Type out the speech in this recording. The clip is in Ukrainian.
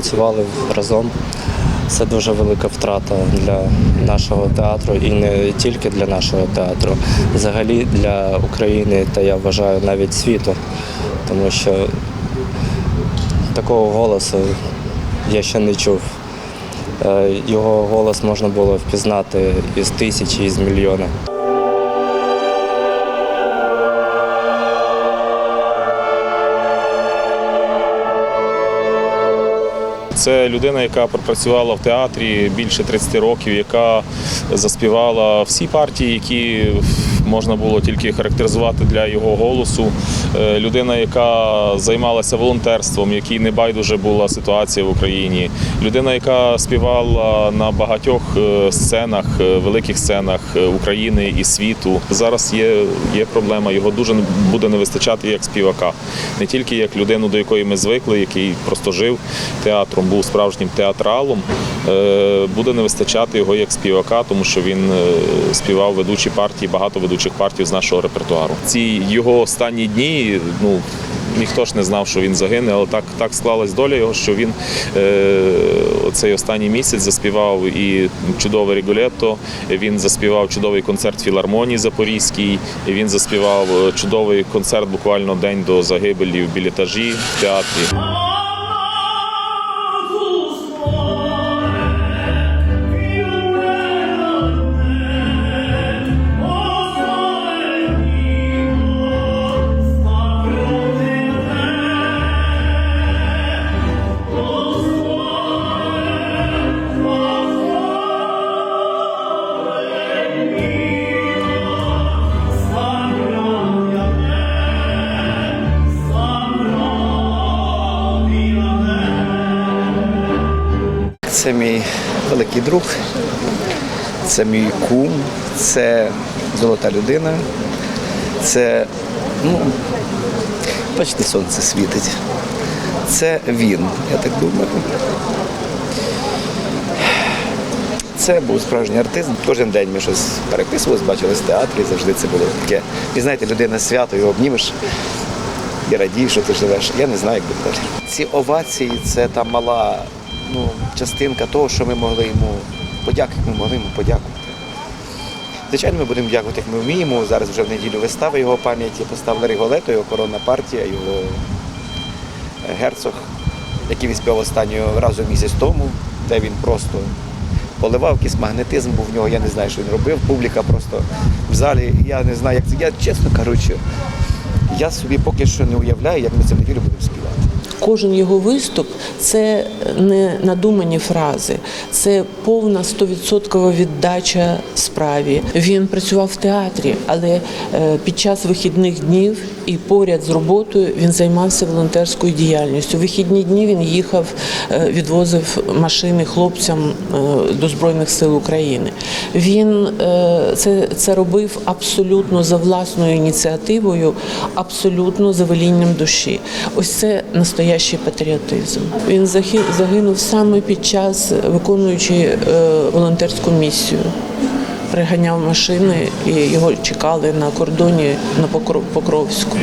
працювали разом. Це дуже велика втрата для нашого театру і не тільки для нашого театру, взагалі для України та я вважаю навіть світу, тому що такого голосу я ще не чув. Е, Його голос можна було впізнати із тисячі, із мільйона. Це людина, яка пропрацювала в театрі більше 30 років, яка заспівала всі партії, які можна було тільки характеризувати для його голосу. Е, Людина, яка займалася волонтерством, якій не байдуже була ситуація в Україні. Людина, яка співала на багатьох е, сценах, е, великих сценах України і світу. Зараз є, є проблема. Його дуже буде не вистачати як співака, не тільки як людину, до якої ми звикли, який просто жив театром, був справжнім театралом. Буде не вистачати його як співака, тому що він співав ведучі партії, багато ведучих партій з нашого репертуару. Ці його останні дні, ну. Ніхто ж не знав, що він загине, але так, так склалась доля його, що він е, цей останній місяць заспівав і чудове Ріголетто, він заспівав чудовий концерт філармонії Запорізькій, він заспівав е, чудовий концерт буквально день до загибелі в білетажі в театрі. Це мій великий друг, це мій кум, це золота людина. Це, ну, бачите, сонце світить. Це він, я так думаю. Це був справжній артист. Кожен день ми щось переписувалися, бачились в театрі, завжди це було таке. І знаєте, людина свято, його обнімеш і радієш, що ти живеш. Я не знаю, як буде далі. Ці овації це та мала ну, частинка того, що ми могли йому подякувати, ми могли йому подякувати. Звичайно, ми будемо дякувати, як ми вміємо. Зараз вже в неділю вистава його пам'яті поставили Риголето, його коронна партія, його е, герцог, який він співав останнього разу місяць тому, де він просто поливав, якийсь магнетизм був в нього, я не знаю, що він робив. Публіка просто в залі, я не знаю, як це. Я чесно кажучи, я собі поки що не уявляю, як ми в неділю будемо співати. Кожен його виступ це не надумані фрази, це повна стовідсоткова віддача справі. Він працював в театрі, але е, під час вихідних днів і поряд з роботою він займався волонтерською діяльністю. У Вихідні дні він їхав, е, відвозив машини хлопцям е, до Збройних сил України. Він це, це робив абсолютно за власною ініціативою, абсолютно за велінням душі. Ось це настоящий патріотизм. Він загинув саме під час виконуючи е, волонтерську місію. Приганяв машини і його чекали на кордоні на Покров- Покровську.